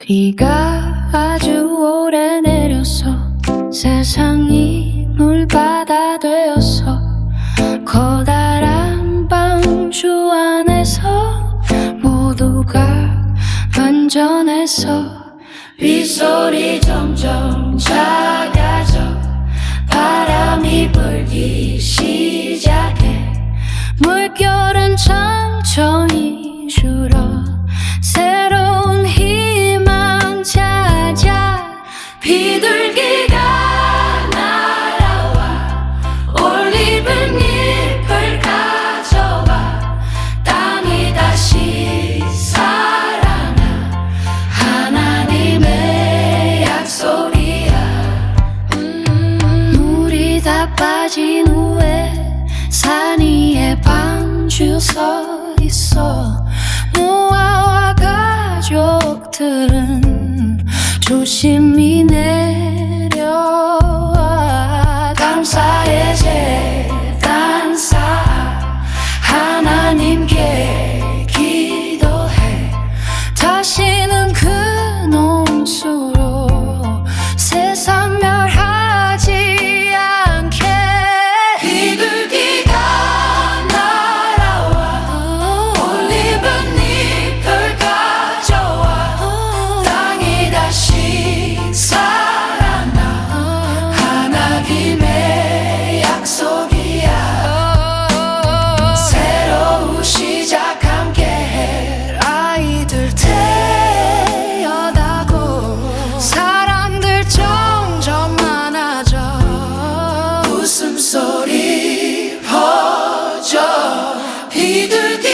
비가 아주 오래 내려서 세상이 물바다 되어서 커다란 방주 안에서 모두가 안전해서 빗소리 점점 작아져 바람이 불기 시작해 물결은 천천히 줄어 빠진 후에 산 위에 방주 서 있어. 노아와 가족들은 조심히 내려와. 감사의 Ieder